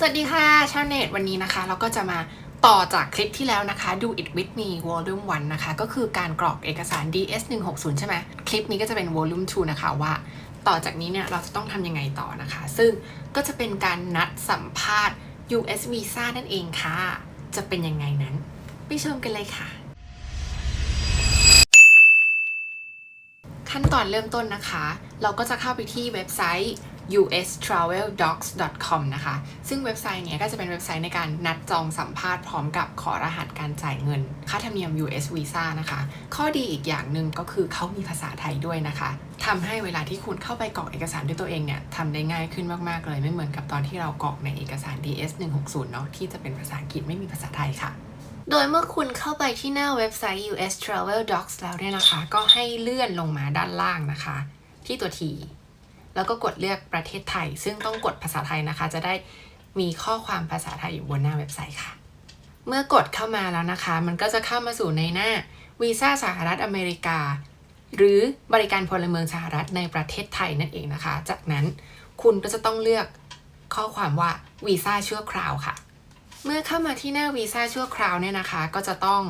สวัสดีค่ะชาวเน็ตวันนี้นะคะ เราก็จะมาต่อจากคลิปที่แล้วนะคะ Do It With Me Volume 1 นะคะ ก็คือการกรอกเอกสาร DS 160ใช่ไหมคลิปนี้ก็จะเป็น Volume 2 นะคะว่า ต่อจากนี้เนี่ยเราจะต้องทำยังไงต่อนะคะ ซึ่งก็จะเป็นการนัดสัมภาษณ์ US Visa นั่นเองค่ะ จะเป็นยังไงนั้น ไปชมกันเลยค่ะ ขั้นตอนเริ่มต้นนะคะ เราก็จะเข้าไปที่เว็บไซต์ ustraveldocs.com นะคะ ซึ่งเว็บไซต์เนี้ยก็จะเป็นเว็บไซต์ในการนัดจองสัมภาษณ์พร้อมกับขอรหัสการจ่ายเงิน ค่าธรรมเนียม US Visa นะคะ ข้อดีอีกอย่างหนึ่งก็คือเขามีภาษาไทยด้วยนะคะทำให้เวลาที่คุณเข้าไปกรอกเอกสารด้วยตัวเองเนี่ยทำได้ง่ายขึ้นมากๆเลยไม่เหมือนกับตอนที่เรากรอกในเอกสาร DS 160เนาะที่จะเป็นภาษาอังกฤษไม่มีภาษาไทยค่ะโดยเมื่อคุณเข้าไปที่หน้าเว็บไซต์ US Travel Docs แล้วเนี่ยนะคะ ก็ให้เลื่อนลงมาด้านล่างนะคะ ที่ตัว T แล้วก็กดเลือกประเทศไทย ซึ่งต้องกดภาษาไทยนะคะ จะได้มีข้อความภาษาไทยอยู่บนหน้าเว็บไซต์ค่ะ เมื่อกดเข้ามาแล้วนะคะ มันก็จะเข้ามาสู่ในหน้าวีซ่าสหรัฐอเมริกา หรือบริการพลเมืองสหรัฐในประเทศไทยนั่นเองนะคะ จากนั้นคุณก็จะต้องเลือกข้อความว่าวีซ่าชั่วคราวค่ะ เมื่อเข้ามาที่หน้าวีซ่าชั่วคราวเนี่ยนะคะ ก็จะต้อง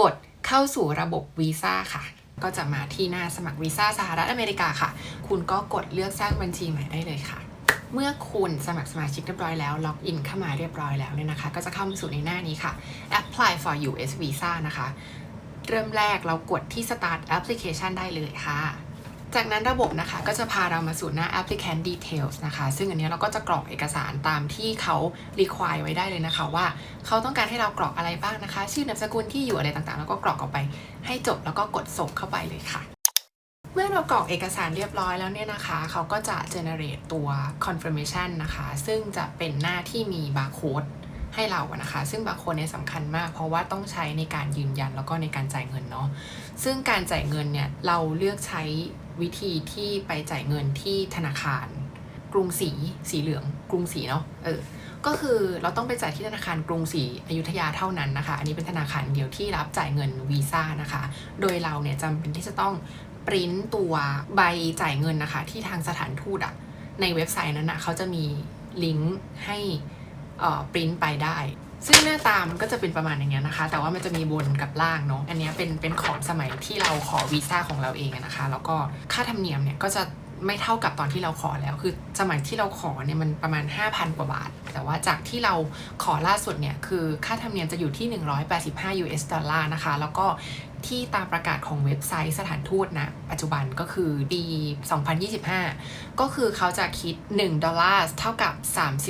กดเข้าสู่ระบบวีซ่าค่ะ ก็จะมาที่หน้าสมัครวีซ่าสหรัฐอเมริกาค่ะ คุณก็กดเลือกสร้างบัญชีใหม่ได้เลยค่ะ เมื่อคุณสมัครสมาชิกเรียบร้อยแล้วล็อกอินเข้ามาเรียบร้อยแล้วเนี่ยนะคะ ก็จะเข้ามาสู่ในหน้านี้ค่ะ apply for US visa นะคะ เริ่มแรกเรากดที่ start application ได้เลยค่ะ จากนั้นระบบนะคะก็จะพาเรามาสู่หน้า applicant details นะคะ ซึ่งอันนี้เราก็จะกรอกเอกสารตามที่เขา require ไว้ได้เลยนะคะ ว่าเขาต้องการให้เรากรอกอะไรบ้างนะคะ ชื่อนามสกุลที่อยู่อะไรต่างๆ แล้วก็กรอกออกไปให้จบแล้วก็กดส่งเข้าไปเลยค่ะ เมื่อเรากรอกเอกสารเรียบร้อยแล้วเนี่ยนะคะ เขาก็จะ generate ตัว confirmation นะคะ ซึ่งจะเป็นหน้าที่มี barcode ให้เราอะนะคะ ซึ่งบาร์โค้ดเนี่ยสำคัญมาก เพราะว่าต้องใช้ในการยืนยันแล้วก็ในการจ่ายเงินเนาะซึ่งการจ่ายเงินเนี่ยเราเลือกใช้วิธีที่ไปจ่ายเงินที่ธนาคาร กรุงศรีสีเหลือง กรุงศรีเนาะเออก็คือเราต้องไปจ่ายที่ธนาคารกรุงศรีอยุธยาเท่านั้นนะคะ อันนี้เป็นธนาคารเดียวที่รับจ่ายเงินวีซ่านะคะ โดยเราเนี่ยจำเป็นที่จะต้องปริ้นตัวใบจ่ายเงินนะคะ ที่ทางสถานทูตอะในเว็บไซต์นั้นนะเขาจะมีลิงก์ให้ ปริ้นไปได้ ซึ่งหน้าตามนก็จะเป็นประมาณอย่างเงี้ยนะคะ แต่ว่ามันจะมีบนกับล่างเนาะอันนี้เป็นเป็นของสมัยที่เราขอวีซ่าของเราเองนะคะ แล้วก็ค่าธรรมเนียมเนี่ยก็จะไม่เท่ากับตอนที่เราขอแล้ว คือสมัยที่เราขอเนี่ยมันประมาณ 5,000 กว่าบาท แต่ว่าจากที่เราขอล่าสุดเนี่ยคือค่าธรรมเนียมจะอยู่ที่ 185 US ดอลลาร์นะคะ แล้วก็ที่ตามประกาศของเว็บไซต์สถานทูตนะ ปัจจุบันก็คือปี 2025 ก็คือเขาจะคิด 1 ดอลลาร์เท่ากับ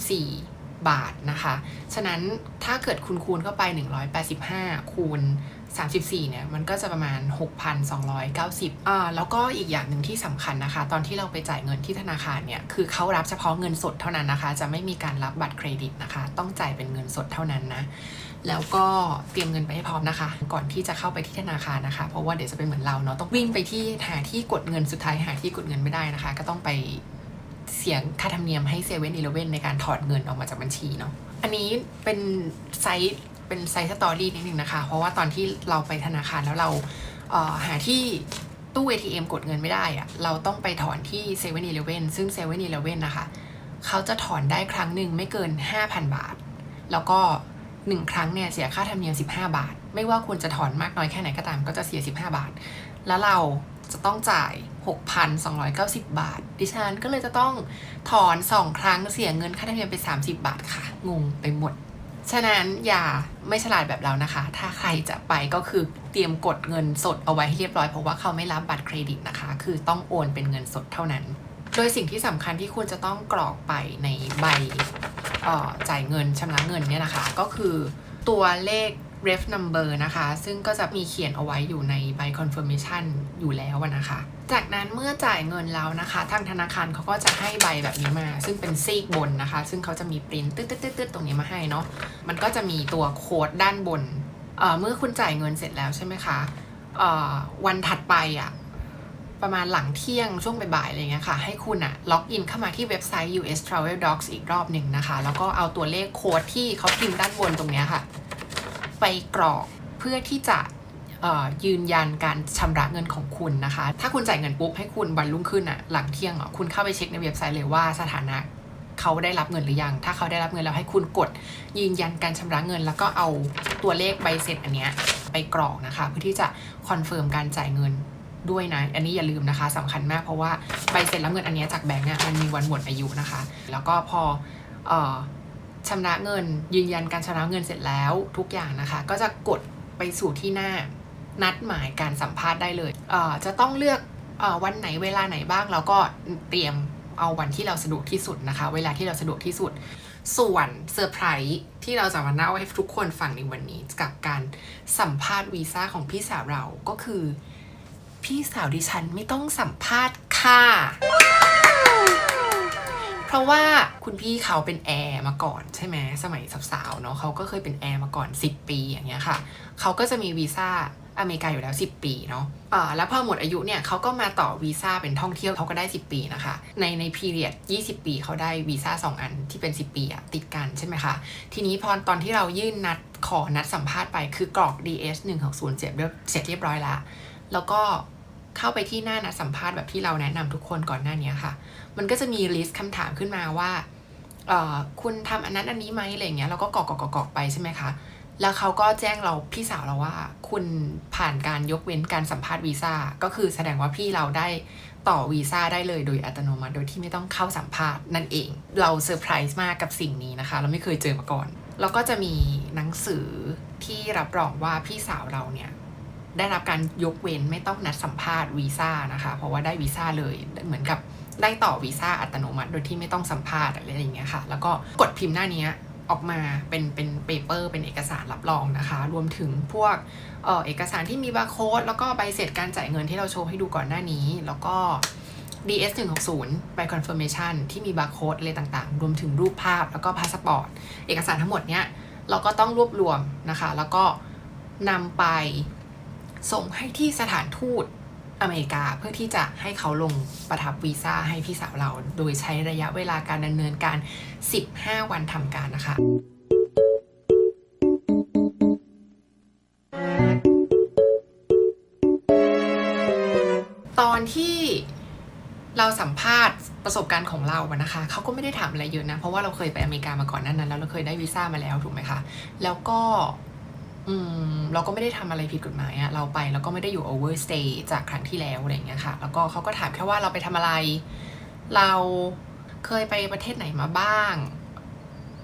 34 บาทนะคะ ฉะนั้นถ้าเกิดคุณคูณเข้าไป 185 คูณ 34 เนี่ย มันก็จะประมาณ 6,290อ่าแล้วก็อีกอย่างหนึ่งที่สำคัญนะคะ ตอนที่เราไปจ่ายเงินที่ธนาคารเนี่ย คือเขารับเฉพาะเงินสดเท่านั้นนะคะ จะไม่มีการรับบัตรเครดิตนะคะ ต้องจ่ายเป็นเงินสดเท่านั้นนะ แล้วก็เตรียมเงินไปให้พร้อมนะคะ ก่อนที่จะเข้าไปที่ธนาคารนะคะ เพราะว่าเดี๋ยวจะเป็นเหมือนเราเนาะ ต้องวิ่งไปที่หาที่กดเงิน สุดท้ายหาที่กดเงินไม่ได้นะคะ ก็ต้องไป เสียงค่าธรรมเนียมให้เซเว่นอีเลเว่นในการถอดเงินออกมาจากบัญชีเนาะอันนี้เป็นไซต์เป็นไซต์สตอรี่นิดนึงนะคะ เพราะว่าตอนที่เราไปธนาคารแล้วเราเออหาที่ตู้ ATM กดเงินไม่ได้อะเราต้องไปถอนที่เซเว่นอีเลเว่นซึ่งเซเว่นอีเลเว่นนะคะเขาจะถอนได้ครั้งหนึ่งไม่เกิน 5,000 บาท แล้วก็หนึ่งครั้งเนี่ยเสียค่าธรรมเนียม 15 บาท ไม่ว่าคุณจะถอนมากน้อยแค่ไหนก็ตามก็จะเสีย 15 บาท แล้วเรา จะต้องจ่าย 6,290 บาท ดิฉันก็เลยจะต้องถอน 2 ครั้งเสียเงินค่าธรรมเนียมไป 30 บาทค่ะ งงไปหมด ฉะนั้นอย่าไม่ฉลาดแบบเรานะคะ ถ้าใครจะไปก็คือเตรียมกดเงินสดเอาไว้ให้เรียบร้อย เพราะว่าเขาไม่รับบัตรเครดิตนะคะ คือต้องโอนเป็นเงินสดเท่านั้น โดยสิ่งที่สำคัญที่คุณจะต้องกรอกไปในใบออจ่ายเงินชำระเงินเนี่ยนะคะ ก็คือตัวเลข ref number นะคะ ซึ่งก็จะมีเขียนเอาไว้อยู่ในใบ confirmation อยู่แล้วนะคะ จากนั้นเมื่อจ่ายเงินแล้วนะคะ ทางธนาคารเขาก็จะให้ใบแบบนี้มา ซึ่งเป็นซีกบนนะคะ ซึ่งเขาจะมีปริ้นตืดๆๆตรงนี้มาให้เนาะ มันก็จะมีตัวโค้ดด้านบนเเมื่อคุณจ่ายเงินเสร็จแล้วใช่ไหมคะวันถัดไปอะประมาณหลังเที่ยงช่วงบ่ายๆอะไรเงี้ยค่ะ ให้คุณอะล็อกอินเข้ามาที่เว็บไซต์ US Travel Docs อีกรอบหนึ่งนะคะ แล้วก็เอาตัวเลขโค้ดที่เขาพิมพ์ด้านบนตรงเนี้ยค่ะ ไปกรอกเพื่อที่จะยืนยันการชำระเงินของคุณนะคะ ถ้าคุณจ่ายเงินปุ๊บให้คุณวันรุ่งขึ้นอะหลังเที่ยงอะคุณเข้าไปเช็คในเว็บไซต์เลยว่าสถานะเขาได้รับเงินหรือยัง ถ้าเขาได้รับเงินแล้วให้คุณกดยืนยันการชำระเงิน แล้วก็เอาตัวเลขใบเสร็จอันเนี้ยไปกรอกนะคะ เพื่อที่จะคอนเฟิร์มการจ่ายเงินด้วยนะ อันนี้อย่าลืมนะคะสำคัญมากเพราะว่าใบเสร็จรับเงินอันเนี้ยจากแบงก์อะมันมีวันหมดอายุนะคะ แล้วก็พออ ชำระเงิน ยืนยันการชำระเงินเสร็จแล้วทุกอย่างนะคะ ก็จะกดไปสู่ที่หน้านัดหมายการสัมภาษณ์ได้เลยเจะต้องเลือกอวันไหนเวลาไหนบ้างเราก็เตรียมเอาวันที่เราสะดวกที่สุดนะคะ เวลาที่เราสะดวกที่สุด ส่วนเซอร์ไพรส์ที่เราจะมาเล่าให้ทุกคนฟังในวันนี้ กับการสัมภาษณ์วีซ่าของพี่สาวเราก็คือ พี่สาวดิฉันไม่ต้องสัมภาษณ์ค่ะ เพราะว่าคุณพี่เขาเป็นแอร์มาก่อนใช่ไหมสมัยสาวๆเนาะเขาก็เคยเป็นแอร์มาก่อน 10 ปีอย่างเงี้ยค่ะเขาก็จะมีวีซ่าอเมริกาอยู่แล้ว 10 ปีเนาะอ่าแล้วพอหมดอายุเนี่ยเขาก็มาต่อวีซ่าเป็นท่องเที่ยวเขาก็ได้ 10 ปีนะคะ ในในพีเรียด20 ปีเขาได้วีซ่า2 อันที่เป็น 10 ปีอะติดกันใช่ไหมคะ ทีนี้พอตอนที่เรายื่นนัดขอนัดสัมภาษณ์ไปคือกรอก DS 1 6 0เสร็จเรียบเสร็จเรียบร้อยละแล้วก็ เข้าไปที่หน้านัดสัมภาษณ์แบบที่เราแนะนำทุกคนก่อนหน้านี้ค่ะ มันก็จะมีลิสต์คำถามขึ้นมาว่าเออคุณทำอันนั้นอันนี้ไหมอะไรเงี้ยเราก็กอกกรอกกรอกกรอกไปใช่ไหมคะแล้วเขาก็แจ้งเราพี่สาวเราว่า คุณผ่านการยกเว้นการสัมภาษณ์วีซ่าก็คือแสดงว่าพี่เราได้ต่อวีซ่าได้เลยโดยอัตโนมัติ โดยที่ไม่ต้องเข้าสัมภาษณ์นั่นเอง เราเซอร์ไพรส์มากกับสิ่งนี้นะคะ เราไม่เคยเจอมาก่อน แล้วก็จะมีหนังสือที่รับรองว่าพี่สาวเราเนี่ย ได้รับการยกเว้นไม่ต้องนัดสัมภาษณ์วีซ่านะคะ เพราะว่าได้วีซ่าเลยเหมือนกับได้ต่อวีซ่าอัตโนมัติ โดยที่ไม่ต้องสัมภาษณ์อะไรอย่างเงี้ยค่ะ แล้วก็กดพิมพ์หน้านี้ออกมาเป็นเป็นเปเปอร์เป็นเอกสารรับรองนะคะ รวมถึงพวกเออเอกสารที่มีบาร์โค้ดแล้วก็ใบเสร็จการจ่ายเงินที่เราโชว์ให้ดูก่อนหน้านี้ แล้วก็ DS 160ใบ confirmation ที่มีบาร์โค้ดอะไรต่างๆ รวมถึงรูปภาพแล้วก็พาสปอร์ต เอกสารทั้งหมดเนี้ยเราก็ต้องรวบรวมนะคะ แล้วก็นำไป ส่งให้ที่สถานทูตอเมริกาเพื่อที่จะให้เขาลงประทับวีซ่าให้พี่สาวเรา โดยใช้ระยะเวลาการดำเนินการ 15 วันทำการนะคะ ตอนที่เราสัมภาษณ์ประสบการณ์ของเราอะนะคะเขาก็ไม่ได้ถามอะไรเยอะนะ เพราะว่าเราเคยไปอเมริกามาก่อนนั้นนั้นแล้วเราเคยได้วีซ่ามาแล้วถูกไหมคะ แล้วก็ อืม เราก็ไม่ได้ทำอะไรผิดกฎหมายอะเราไปแล้วก็ไม่ได้อยู่ overstay จากครั้งที่แล้วอะไรอย่างเงี้ยค่ะ แล้วก็เขาก็ถามแค่ว่าเราไปทำอะไร เราเคยไปประเทศไหนมาบ้าง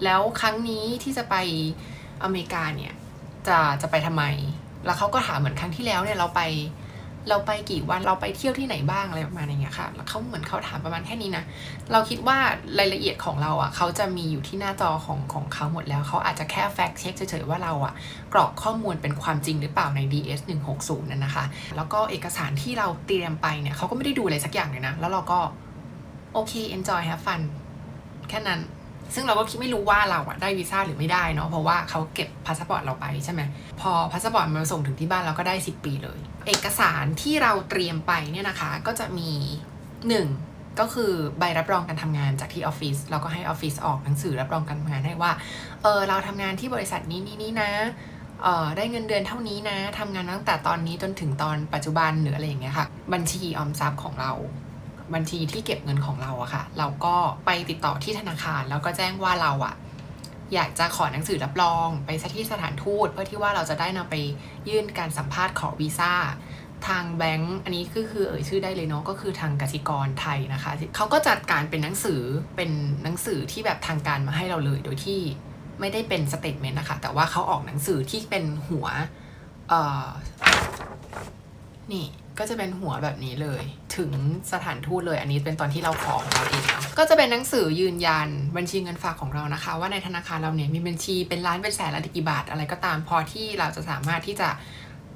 แล้วครั้งนี้ที่จะไปอเมริกาเนี่ยจะจะไปทำไม แล้วเขาก็ถามเหมือนครั้งที่แล้วเนี่ยเราไป เราไปกี่วันเราไปเที่ยวที่ไหนบ้างอะไรประมาณอย่างเงี้ยค่ะแล้วเขาเหมือนเขาถามประมาณแค่นี้นะเราคิดว่ารายละเอียดของเราอะเขาจะมีอยู่ที่หน้าจอของของเขาหมดแล้วเขาอาจจะแค่แฟกเช็คเฉยๆว่าเราอะกรอกข้อมูลเป็นความจริงหรือเปล่าใน DS 160นั่นนะคะ แล้วก็เอกสารที่เราเตรียมไปเนี่ยเขาก็ไม่ได้ดูอะไรสักอย่างเลยนะแล้วเราก็โอเค enjoy have fun แค่นั้น ซึ่งเราก็คิดไม่รู้ว่าเราอะได้วีซ่าหรือไม่ได้เนาะเพราะว่าเขาเก็บพาสปอร์ตเราไปใช่ไหมพอพาสปอร์ตมาส่งถึงที่บ้านเราก็ได้ 10 ปีเลย เอกสารที่เราเตรียมไปเนี่ยนะคะ ก็จะมี 1 ก็คือใบรับรองการทำงานจากที่ออฟฟิศเราก็ให้ออฟฟิศออกหนังสือรับรองการทำงานให้ว่าเออเราทำงานที่บริษัทนี้นี้นี้นะเออได้เงินเดือนเท่านี้นะทำงานตั้งแต่ตอนนี้จนถึงตอนปัจจุบันหรืออะไรอย่างเงี้ยค่ะ บัญชีออมทรัพย์ของเรา บัญชีที่เก็บเงินของเราอะค่ะ เราก็ไปติดต่อที่ธนาคาร แล้วก็แจ้งว่าเราอะอยากจะขอหนังสือรับรอง ไปที่สถานทูตเพื่อที่ว่าเราจะได้นำไปยื่นการสัมภาษณ์ขอวีซ่าทางแบงก์อันนี้ก็คือเอ่ยชื่อได้เลยเนาะก็คือทางกสิกรไทยนะคะเขาก็จัดการเป็นหนังสือเป็นหนังสือที่แบบทางการมาให้เราเลยโดยที่ไม่ได้เป็นสเตทเมนต์นะคะแต่ว่าเขาออกหนังสือที่เป็นหัวเอ่อนี่ ก็จะเป็นหัวแบบนี้เลย ถึงสถานทูตเลย อันนี้เป็นตอนที่เราขอของเราเองเนาะก็จะเป็นหนังสือยืนยันบัญชีเงินฝากของเรานะคะ ว่าในธนาคารเราเนี่ยมีบัญชีเป็นล้านเป็นแสนล้านกี่บาทอะไรก็ตามพอที่เราจะสามารถที่จะ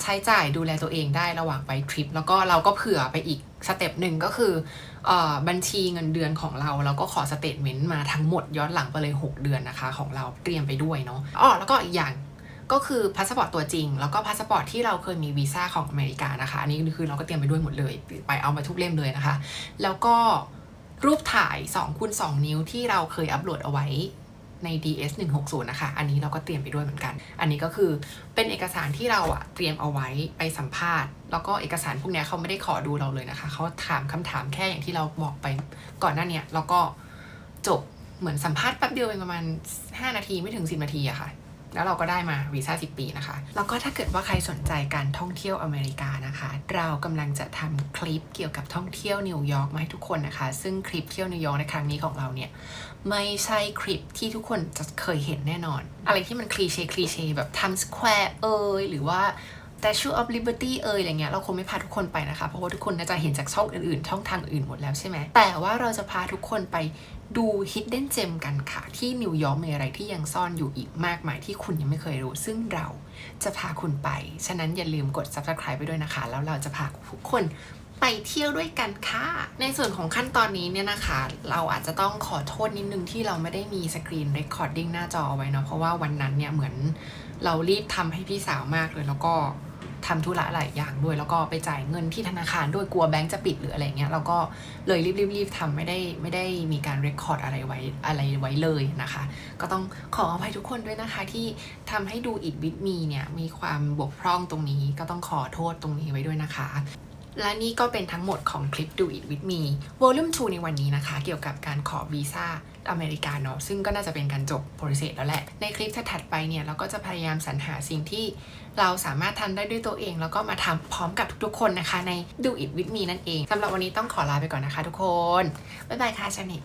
ใช้จ่ายดูแลตัวเองได้ระหว่างไปทริป แล้วก็เราก็เผื่อไปอีกสเต็ปหนึ่งก็คืออบัญชีเงินเดือนของเราเราก็ขอสเตทเมนต์มาทั้งหมดย้อนหลังไปเลย 6 เดือนนะคะ ของเราเตรียมไปด้วยเนาะอ๋อแล้วก็อีกอย่าง ก็คือพาสปอร์ตตัวจริง แล้วก็พาสปอร์ตที่เราเคยมีวีซ่าของอเมริกานะคะ อันนี้คือเราก็เตรียมไปด้วยหมดเลย ไปเอามาทุกเล่มเลยนะคะ แล้วก็รูปถ่าย2คูณ2นิ้วที่เราเคยอัปโหลดเอาไว้ใน DS 160นะคะ อันนี้เราก็เตรียมไปด้วยเหมือนกัน อันนี้ก็คือเป็นเอกสารที่เราอะเตรียมเอาไว้ไปสัมภาษณ์ แล้วก็เอกสารพวกนี้เขาไม่ได้ขอดูเราเลยนะคะ เขาถามคำถามแค่อย่างที่เราบอกไปก่อนหน้านี้แล้วก็จบเหมือนสัมภาษณ์แป๊บเดียวเองประมาณ 5 นาทีไม่ถึง 10 นาทีอะค่ะ แล้วเราก็ได้มาวีซ่า10 ปีนะคะ แล้วก็ถ้าเกิดว่าใครสนใจการท่องเที่ยวอเมริกานะคะ เรากำลังจะทำคลิปเกี่ยวกับท่องเที่ยวนิวยอร์กมาให้ทุกคนนะคะ ซึ่งคลิปเที่ยวนิวยอร์กในครั้งนี้ของเราเนี่ยไม่ใช่คลิปที่ทุกคนจะเคยเห็นแน่นอน อะไรที่มันคลีเช่คลีเช่แบบทัมสแควร์เอยหรือว่า Statue of Liberty เอยอะไรเงี้ยเราคงไม่พาทุกคนไปนะคะ เพราะว่าทุกคนน่าจะเห็นจากช่องอื่นๆช่องทางอื่นหมดแล้วใช่ไหมแต่ว่าเราจะพาทุกคนไปดู Hidden Gem กันค่ะ ที่นิวยอร์กมีอะไรที่ยังซ่อนอยู่อีกมากมายที่คุณยังไม่เคยรู้ ซึ่งเราจะพาคุณไป ฉะนั้นอย่าลืมกด subscribe ไปด้วยนะคะ แล้วเราจะพาทุกคนไปเที่ยวด้วยกันค่ะ ในส่วนของขั้นตอนนี้เนี่ยนะคะ เราอาจจะต้องขอโทษนิดนึงที่เราไม่ได้มีสกรีนเรคคอร์ดดิ้งหน้าจอเอาไว้เนาะเพราะว่าวันนั้นเนี่ยเหมือนเรารีบทำให้พี่สาวมากเลยแล้วก็ ทำธุระหลายอย่างด้วย แล้วก็ไปจ่ายเงินที่ธนาคารด้วยกลัวแบงก์จะปิดหรืออะไรเงี้ยเราก็เลยรีบๆๆทำไม่ได้ไม่ได้มีการเรคคอร์ดอะไรไว้อะไรไว้เลยนะคะ ก็ต้องขออภัยทุกคนด้วยนะคะที่ทำให้ดูอิดวิดมีเนี่ยมีความบกพร่องตรงนี้ก็ต้องขอโทษตรงนี้ไว้ด้วยนะคะ และนี่ก็เป็นทั้งหมดของคลิป Do It With Me Volume 2 ในวันนี้นะคะ เกี่ยวกับการขอวีซ่าอเมริกาเนาะซึ่งก็น่าจะเป็นการจบโปรเซสแล้วแหละ ในคลิปถัดไปเนี่ย เราก็จะพยายามสรรหาสิ่งที่เราสามารถทำได้ด้วยตัวเอง แล้วก็มาทำพร้อมกับทุกๆคนนะคะ ใน Do It With Me นั่นเองสำหรับวันนี้ต้องขอลาไปก่อนนะคะทุกคน บ๊ายบายค่ะชาเน็ต